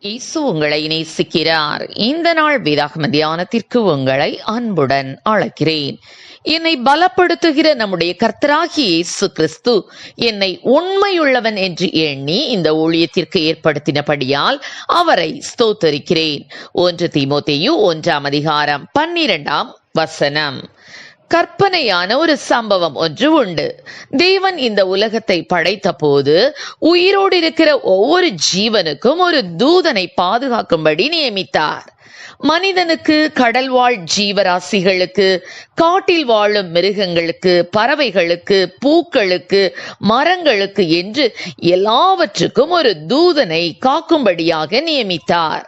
இயேசு உங்களை நேசிக்கிறார். இந்த நாள் வேதாகம தியானத்திற்கு உங்களை அன்புடன் அழைக்கிறேன். என்னை பலப்படுத்துகிற நம்முடைய கர்த்தராகி இயேசு கிறிஸ்து என்னை உண்மையுள்ளவன் என்று எண்ணி இந்த ஊழியத்திற்கு ஏற்படுத்தினபடியால் அவரை ஸ்தோத்தரிக்கிறேன். ஒன்று தீமோத்தேயு ஒன்றாம் அதிகாரம் பன்னிரெண்டாம் வசனம். கற்பனையான ஒரு சம்பவம் ஒன்று உண்டு. தேவன் இந்த உலகத்தை படைத்த போது உயிரோடு இருக்கிற ஒவ்வொரு ஜீவனுக்கும் ஒரு தூதனை பாதுகாக்கும்படி நியமித்தார். மனிதனுக்கு கடல்வாழ் ஜீவராசிகளுக்கு காட்டில் வாழும் மிருகங்களுக்கு பறவைகளுக்கு பூக்களுக்கு மரங்களுக்கு என்று எல்லாவற்றுக்கும் ஒரு தூதனை காக்கும்படியாக நியமித்தார்.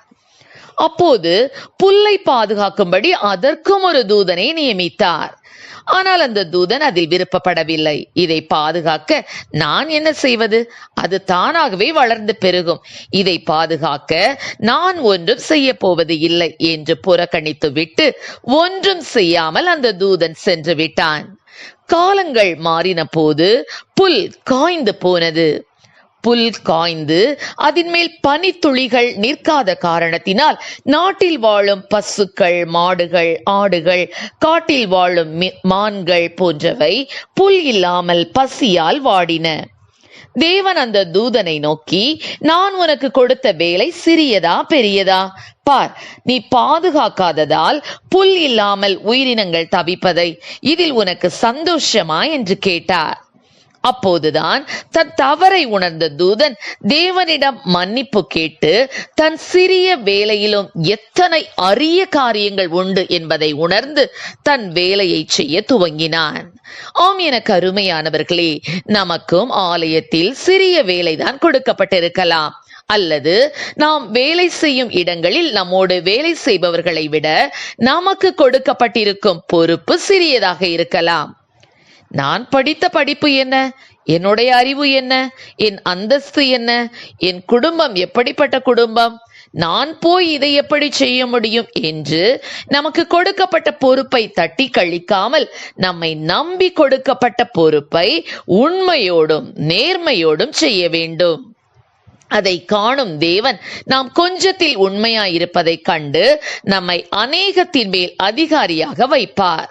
அப்போது புல்லை பாதுகாக்கும்படி அதற்கும் ஒரு தூதனை நியமித்தார். ஆனால் அந்த தூதன் அதில் விருப்பப்படவில்லை. இதை பாதுகாக்க நான் என்ன செய்வது? அது தானாகவே வளர்ந்து பெருகும். இதை பாதுகாக்க நான் ஒன்றும் செய்ய போவது இல்லை என்று புறக்கணித்து விட்டு ஒன்றும் செய்யாமல் அந்த தூதன் சென்று விட்டான். காலங்கள் மாறின போது புல் காய்ந்து போனது. புல் காய்ந்து அதன் மேல் பனித்துளிகள் நிற்காத காரணத்தினால் நாட்டில் வாழும் பசுக்கள் மாடுகள் ஆடுகள் காட்டில் வாழும் மான்கள் போன்றவை புல் இல்லாமல் பசியால் வாடின. தேவன் அந்த தூதனை நோக்கி நான் உனக்கு கொடுத்த வேலை சிறியதா பெரியதா? பார் நீ பாதுகாக்காததால் புல் இல்லாமல் உயிரினங்கள் தவிப்பதை இதில் உனக்கு சந்தோஷமா? என்று கேட்டார். அப்போதுதான் தன் தவறை உணர்ந்த தூதன் தேவனிடம் மன்னிப்பு கேட்டு தன் சிறிய வேலையிலும் எத்தனை அரிய காரியங்கள் உண்டு என்பதை உணர்ந்து தன் வேலையை செய்ய துவங்கினான். ஆம் என கருமையானவர்களே நமக்கும் ஆலயத்தில் சிறிய வேலைதான் கொடுக்கப்பட்டிருக்கலாம். அல்லது நாம் வேலை செய்யும் இடங்களில் நம்மோடு வேலை செய்பவர்களை விட நமக்கு கொடுக்கப்பட்டிருக்கும் பொறுப்பு சிறியதாக இருக்கலாம். நான் படித்த படிப்பு என்ன? என்னுடைய அறிவு என்ன? என் அந்தஸ்து என்ன? என் குடும்பம் எப்படிப்பட்ட குடும்பம்? நான் போய் இதை எப்படி செய்ய முடியும் என்று நமக்கு கொடுக்கப்பட்ட பொறுப்பை தட்டி கழிக்காமல் நம்மை நம்பி கொடுக்கப்பட்ட பொறுப்பை உண்மையோடும் நேர்மையோடும் செய்ய வேண்டும். அதை காணும் தேவன் நாம் கொஞ்சத்தில் உண்மையாயிருப்பதை கண்டு நம்மை அநேகத்தின் மேல் அதிகாரியாக வைப்பார்.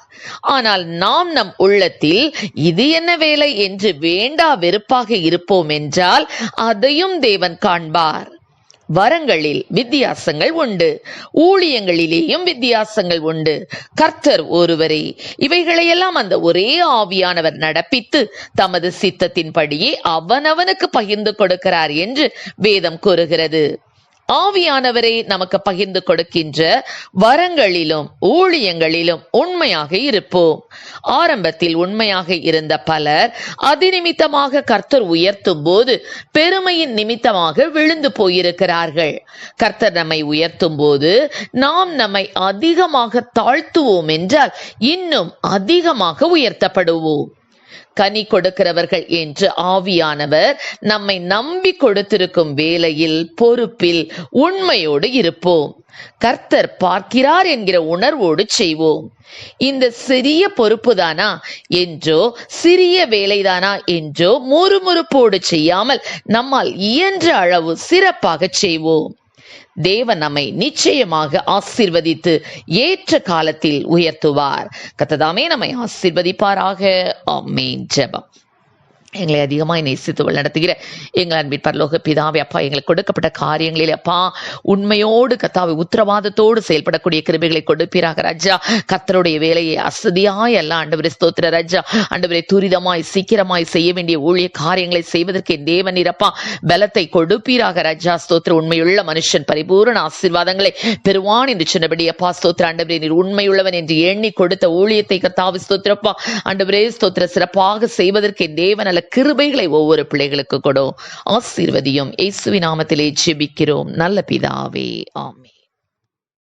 ஆனால் நாம் நம் உள்ளத்தில் இது என்ன வேலை என்று வேண்டா வெறுப்பாக இருப்போம் என்றால் அதையும் தேவன் காண்பார். வரங்களில் வித்தியாசங்கள் உண்டு. ஊழியங்களிலேயும் வித்தியாசங்கள் உண்டு. கர்த்தர் ஒருவரே இவைகளையெல்லாம் அந்த ஒரே ஆவியானவர் நடப்பித்து தமது சித்தத்தின்படியே அவனவனுக்கு பகிர்ந்து கொடுக்கிறார் என்று வேதம் கூறுகிறது. ஆவியானவரே நமக்கு பகிர்ந்து கொடுக்கின்ற வரங்களிலும் ஊழியங்களிலும் உண்மையாக இருப்போம். ஆரம்பத்தில் உண்மையாக இருந்த பலர் அதிநிமித்தமாக கர்த்தர் உயர்த்தும் போது பெருமையின் நிமித்தமாக விழுந்து போயிருக்கிறார்கள். கர்த்தர் நம்மை உயர்த்தும் போது நாம் நம்மை அதிகமாக தாழ்த்துவோம் என்றால் இன்னும் அதிகமாக உயர்த்தப்படுவோம். கனி கொடுக்கிறவர்கள் என்று ஆவியானவர் நம்மை நம்பி கொடுத்திருக்கும் வேலையில் பொறுப்பில் உண்மையோடு இருப்போம். கர்த்தர் பார்க்கிறார் என்கிற உணர்வோடு செய்வோம். இந்த சிறிய பொறுப்புதானா என்றோ சிறிய வேலைதானா என்றோ முறுமுறுப்போடு செய்யாமல் நம்மால் இயன்ற அளவு சிறப்பாக செய்வோம். தேவன் நம்மை நிச்சயமாக ஆசீர்வதித்து ஏற்ற காலத்தில் உயர்த்துவார். கத்ததாமே நம்மை ஆசீர்வதிப்பாராக. ஆமென். ஜெபம். எங்களை அதிகமாக நேசித்து வழிநடத்துகிற எங்கள் அன்பின் பரலோக பிதாவே அப்பா எங்களுக்கு கொடுக்கப்பட்ட காரியங்களில் அப்பா உண்மையோடு கத்தாவை உத்தரவாதத்தோடு செயல்படக்கூடிய கிருபைகளை கொடுப்பீராக ராஜா. கத்தருடைய வேலையை அசதியாய் அல்ல ஆண்டவரே ஸ்தோத்திர ராஜா. ஆண்டவரே துரிதமாய் சீக்கிரமாய் செய்ய வேண்டிய ஊழிய காரியங்களை செய்வதற்கு என் தேவன் நிரப்பா. பலத்தை கொடுப்பீராக ராஜா. ஸ்தோத்திர உண்மையுள்ள மனுஷன் பரிபூரண ஆசீர்வாதங்களை பெறுவான் என்று சொன்னபடி அப்பா ஸ்தோத்திர ஆண்டவரே நீர் உண்மையுள்ளவன் என்று எண்ணி கொடுத்த ஊழியத்தை கத்தாவி ஸ்தோத்திரப்பா ஆண்டவரே ஸ்தோத்திர சிறப்பாக செய்வதற்கு தேவன் நல்ல கிருபைகளை ஒவ்வொரு பிள்ளைகளுக்கு கொடும் ஆசீர்வதியும். இயேசுவின் நாமத்திலே ஜெபிக்கிறோம். நல்ல பிதாவே. ஆமே